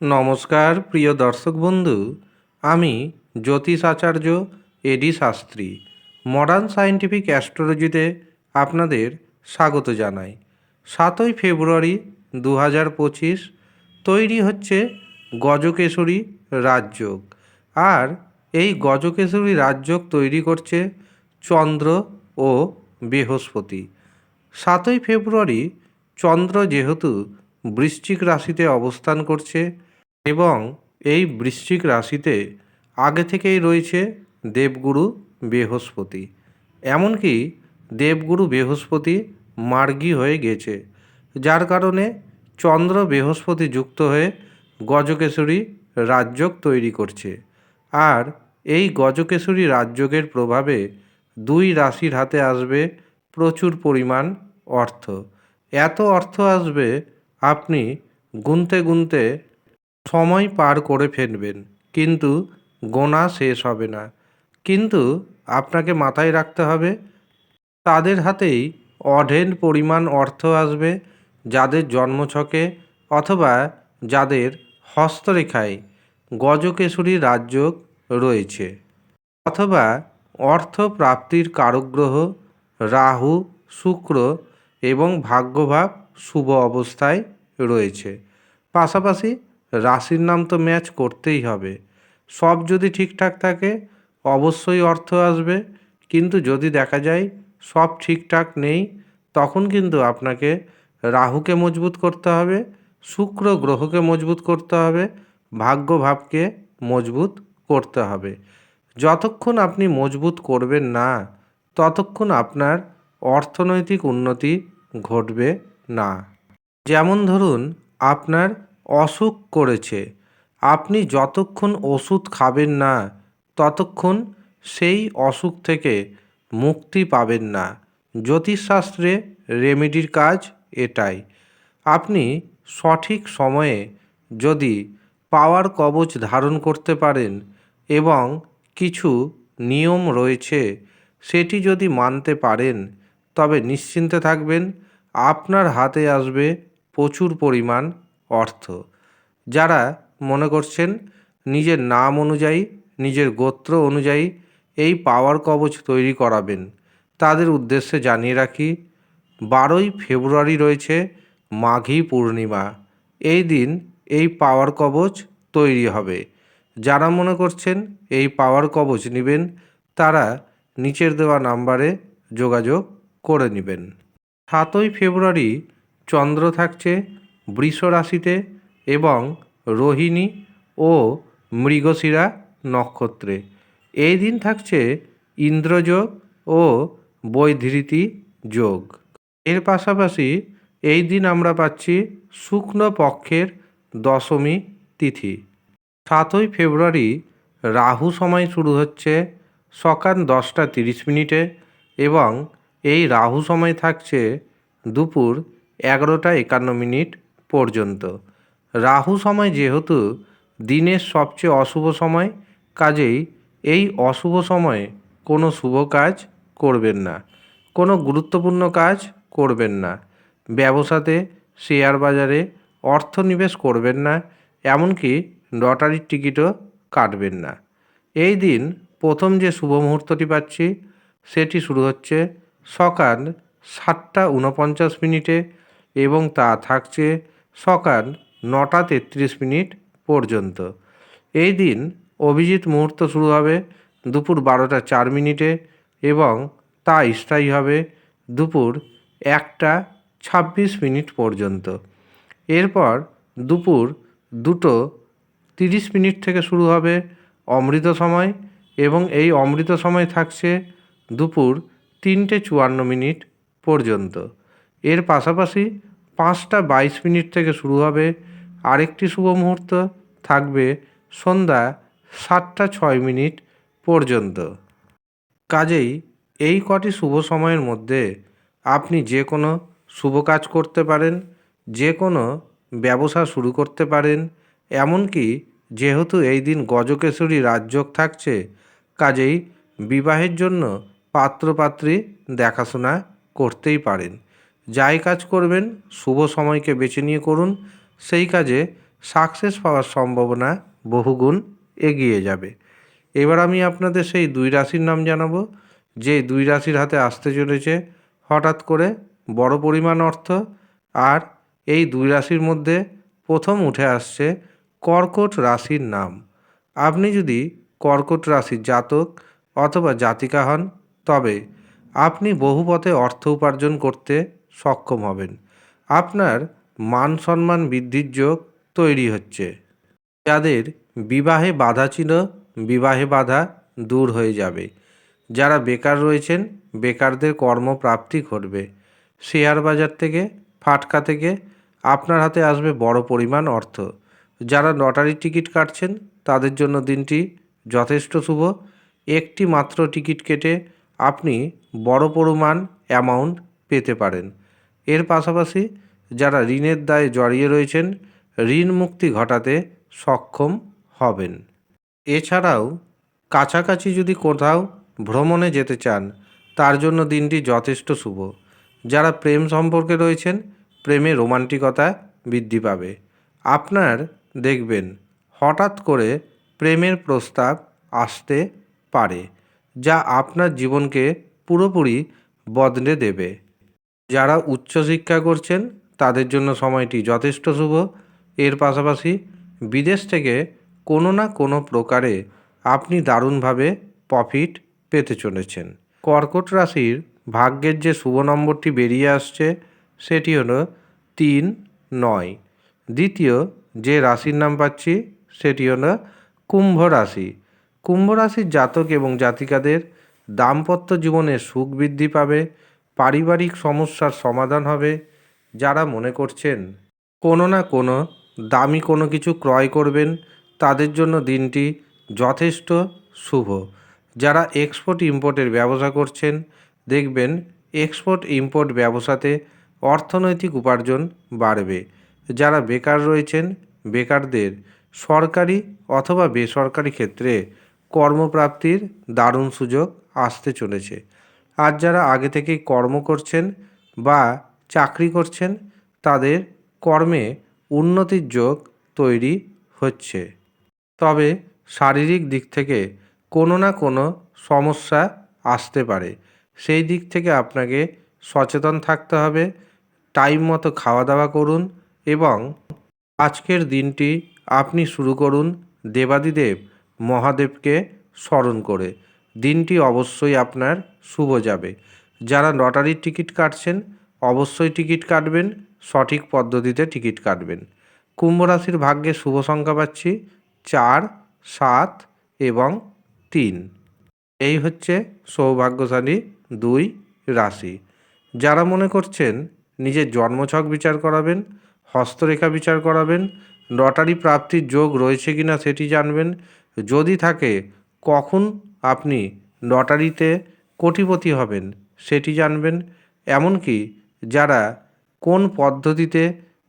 নমস্কার, প্রিয় দর্শক বন্ধু। আমি জ্যোতিষ আচার্য A D Shastri. Modern scientific অ্যাস্ট্রোলজিতে আপনাদের স্বাগত জানাই। সাতই ফেব্রুয়ারি দু হাজার পঁচিশ, তৈরি হচ্ছে গজকেশরী রাজযোগ। আর এই গজকেশরী রাজযোগ তৈরি করছে চন্দ্র ও বৃহস্পতি। সাতই ফেব্রুয়ারি চন্দ্র যেহেতু বৃশ্চিক রাশিতে অবস্থান করছে এবং এই বৃশ্চিক রাশিতে আগে থেকেই রয়েছে দেবগুরু বৃহস্পতি। এমনকি দেবগুরু বৃহস্পতি মার্গী হয়ে গেছে, যার কারণে চন্দ্র বৃহস্পতি যুক্ত হয়ে গজকেশরী রাজযোগ তৈরি করছে। আর এই গজকেশরী রাজযোগের প্রভাবে দুই রাশির হাতে আসবে প্রচুর পরিমাণ অর্থ। এত অর্থ আসবে আপনি গুনতে গুনতে সময় পার করে ফেলবেন। কিন্তু গোনা শেষ হবে না। কিন্তু আপনাকে মাথায় রাখতে হবে, তাদের হাতেই অঢেল পরিমাণ অর্থ আসবে যাদের জন্মছকে অথবা যাদের হস্তরেখায় গজকেশরী রাজযোগ রয়েছে অথবা অর্থ প্রাপ্তির কারকগ্রহ রাহু, শুক্র এবং ভাগ্যভাব শুভ অবস্থায় রয়েছে। পাশাপাশি রাশির নাম তো ম্যাচ করতেই হবে। সব যদি ঠিকঠাক থাকে, অবশ্যই অর্থ আসবে। কিন্তু যদি দেখা যায় সব ঠিকঠাক নেই, তখন কিন্তু আপনাকে রাহুকে মজবুত করতে হবে, শুক্র গ্রহকে মজবুত করতে হবে ভাগ্যভাবকে মজবুত করতে হবে। যতক্ষণ আপনি মজবুত করবেন না, ততক্ষণ আপনার অর্থনৈতিক উন্নতি ঘটবে না। যেমন ধরুন, আপনার অসুখ করেছে। আপনি যতক্ষণ ওষুধ খাবেন না, ততক্ষণ সেই অসুখ থেকে মুক্তি পাবেন না। জ্যোতিষশাস্ত্রে রেমেডির কাজ এটাই। আপনি সঠিক সময়ে যদি পাওয়ার কবচ ধারণ করতে পারেন এবং কিছু নিয়ম রয়েছে, সেটি যদি মানতে পারেন, তবে নিশ্চিন্তে থাকবেন, আপনার হাতে আসবে প্রচুর পরিমাণ অর্থ। যারা মনে করছেন নিজের নাম অনুযায়ী, নিজের গোত্র অনুযায়ী এই পাওয়ার কবচ তৈরি করাবেন, তাদের উদ্দেশ্যে জানিয়ে রাখি, বারোই ফেব্রুয়ারি রয়েছে মাঘী পূর্ণিমা। এই দিন এই পাওয়ার কবচ তৈরি হবে। যারা মনে করছেন এই পাওয়ার কবচ নেবেন, তারা নিচের দেওয়া নাম্বারে যোগাযোগ করে নেবেন। সাতই ফেব্রুয়ারি চন্দ্র থাকছে, বৃষ রাশিতে এবং রোহিণী ও মৃগশিরা নক্ষত্রে। এই দিন থাকছে ইন্দ্রযোগ ও বৈধৃতি যোগ। এর পাশাপাশি এই দিন আমরা পাচ্ছি শুক্ল পক্ষের দশমী তিথি। সাতই ফেব্রুয়ারি রাহু সময় শুরু হচ্ছে সকাল দশটা তিরিশ মিনিটে এবং এই রাহু সময় থাকছে দুপুর এগারোটা একান্ন মিনিট পর্যন্ত। রাহু সময় যেহেতু দিনের সবচেয়ে অশুভ সময়, কাজেই এই অশুভ সময়ে কোনো শুভ কাজ করবেন না, কোনো গুরুত্বপূর্ণ কাজ করবেন না। ব্যবসাতে শেয়ার বাজারে অর্থ নিবেশ করবেন না, এমনকি লটারির টিকিটও কাটবেন না। এই দিন প্রথম যে শুভ মুহূর্তটি পাচ্ছি, সেটি শুরু হচ্ছে সকাল সাতটা উনপঞ্চাশ মিনিটে এবং তা থাকছে সকাল নটা তেত্রিশ মিনিট পর্যন্ত। এই দিন অভিজিৎ মুহূর্ত শুরু হবে দুপুর বারোটা চার মিনিটে এবং তা স্থায়ী হবে দুপুর একটা ছাব্বিশ মিনিট পর্যন্ত। এরপর দুপুর দুটো তিরিশ মিনিট থেকে শুরু হবে অমৃত সময় এবং এই অমৃত সময় থাকছে দুপুর তিনটে চুয়ান্ন মিনিট পর্যন্ত। এর পাশাপাশি পাঁচটা বাইশ মিনিট থেকে শুরু হবে আরেকটি শুভ মুহূর্ত থাকবে সন্ধ্যা সাতটা ছয় মিনিট পর্যন্ত। কাজেই এই কটি শুভ সময়ের মধ্যে আপনি যে কোনো শুভ কাজ করতে পারেন, যে কোনো ব্যবসা শুরু করতে পারেন, এমনকি যেহেতু এই দিন গজকেশরী রাজযোগ থাকছে, কাজেই বিবাহের জন্য পাত্রপাত্রী দেখাশোনা করতেই পারেন। যাই কাজ করবেন, শুভ সময়কে বেছে নিয়ে করুন সেই কাজে সাকসেস পাওয়ার সম্ভাবনা বহুগুণ এগিয়ে যাবে। এবার আমি আপনাদের সেই দুই রাশির নাম জানাব। যে দুই রাশির হাতে আসতে চলেছে হঠাৎ করে বড় পরিমাণ অর্থ আর এই দুই রাশির মধ্যে প্রথম উঠে আসছে কর্কট রাশির নাম। আপনি যদি কর্কট রাশির জাতক অথবা জাতিকা হন, তবে আপনি বহু পথে অর্থ উপার্জন করতে সক্ষম হবেন। আপনার মান সম্মান বৃদ্ধির যোগ তৈরি হচ্ছে। যাদের বিবাহে বাধা ছিল, বিবাহে বাধা দূর হয়ে যাবে। যারা বেকার রয়েছেন, বেকারদের কর্মপ্রাপ্তি ঘটবে। শেয়ার বাজার থেকে, ফাটকা থেকে আপনার হাতে আসবে বড় পরিমাণ অর্থ। যারা লটারির টিকিট কাটছেন, তাদের জন্য দিনটি যথেষ্ট শুভ। একটি মাত্র টিকিট কেটে আপনি বড় পরিমাণ অ্যামাউন্ট পেতে পারেন। এর পাশাপাশি যারা ঋণের দায়ে জড়িয়ে রয়েছেন ঋণ মুক্তি ঘটাতে সক্ষম হবেন। এছাড়াও, কাছাকাছি যদি কোথাও ভ্রমণে যেতে চান, তার জন্য দিনটি যথেষ্ট শুভ। যারা প্রেম সম্পর্কে রয়েছেন, প্রেমে রোমান্টিকতা বৃদ্ধি পাবে। আপনার দেখবেন, হঠাৎ করে প্রেমের প্রস্তাব আসতে পারে, যা আপনার জীবনকে পুরোপুরি বদলে দেবে। যারা উচ্চশিক্ষা করছেন তাদের জন্য সময়টি যথেষ্ট শুভ। এর পাশাপাশি বিদেশ থেকে কোনো না কোনো প্রকারে আপনি দারুণভাবে প্রফিট পেতে চলেছেন। কর্কট রাশির ভাগ্যের যে শুভ নম্বরটি বেরিয়ে আসছে, সেটি হলো তিন, নয়। দ্বিতীয় যে রাশির নাম পাচ্ছি, সেটি হলো কুম্ভ রাশি। কুম্ভ রাশির জাতক এবং জাতিকাদের দাম্পত্য জীবনে সুখ বৃদ্ধি পাবে, পারিবারিক সমস্যার সমাধান হবে যারা মনে করছেন, কোনো না কোনো দামি কোনো কিছু ক্রয় করবেন, তাদের জন্য দিনটি যথেষ্ট শুভ। যারা এক্সপোর্ট ইম্পোর্টের ব্যবসা করছেন, দেখবেন এক্সপোর্ট ইম্পোর্ট ব্যবসাতে অর্থনৈতিক উপার্জন বাড়বে। যারা বেকার রয়েছেন, বেকারদের সরকারি অথবা বেসরকারি ক্ষেত্রে কর্মপ্রাপ্তির দারুণ সুযোগ আসতে চলেছে। আর যারা আগে থেকেই কর্ম করছেন বা চাকরি করছেন, তাদের কর্মে উন্নতির যোগ তৈরি হচ্ছে। তবে শারীরিক দিক থেকে কোনো না কোনো সমস্যা আসতে পারে। সেই দিক থেকে আপনাকে সচেতন থাকতে হবে, টাইম মতো খাওয়া দাওয়া করুন এবং আজকের দিনটি আপনি শুরু করুন দেবাদিদেব মহাদেবকে স্মরণ করে। দিনটি অবশ্যই আপনার শুভ যাবে। যারা লটারির টিকিট কাটছেন অবশ্যই টিকিট কাটবেন, সঠিক পদ্ধতিতে টিকিট কাটবেন। কুম্ভ রাশির ভাগ্যে শুভ সংখ্যা পাচ্ছি চার, সাত এবং তিন। এই হচ্ছে সৌভাগ্যশালী দুই রাশি। যারা মনে করছেন নিজের জন্মছক বিচার করাবেন, হস্তরেখা বিচার করাবেন, লটারি প্রাপ্তির যোগ রয়েছে কি না সেটি জানবেন, যদি থাকে কখন আপনি লটারিতে কোটিপতি হবেন সেটি জানবেন, এমনকি যারা কোন পদ্ধতিতে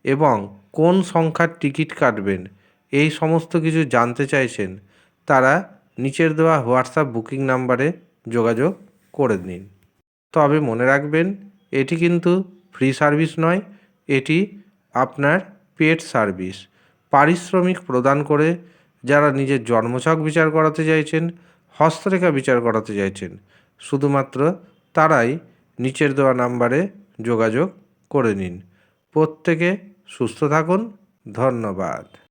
এবং কোন সংখ্যার টিকিট কাটবেন, এই সমস্ত কিছু জানতে চাইছেন, তারা নিচের দেওয়া হোয়াটসঅ্যাপ বুকিং নাম্বারে যোগাযোগ করে নিন। তবে মনে রাখবেন, এটি কিন্তু ফ্রি সার্ভিস নয়, এটি আপনার পেড সার্ভিস। পারিশ্রমিক প্রদান করে যারা নিজের জন্মছক বিচার করাতে চাইছেন, হস্তরেখা বিচার করাতে চাইছেন, শুধুমাত্র তারাই নিচের দেওয়া নাম্বারে যোগাযোগ করে নিন। প্রত্যেকে সুস্থ থাকুন। ধন্যবাদ।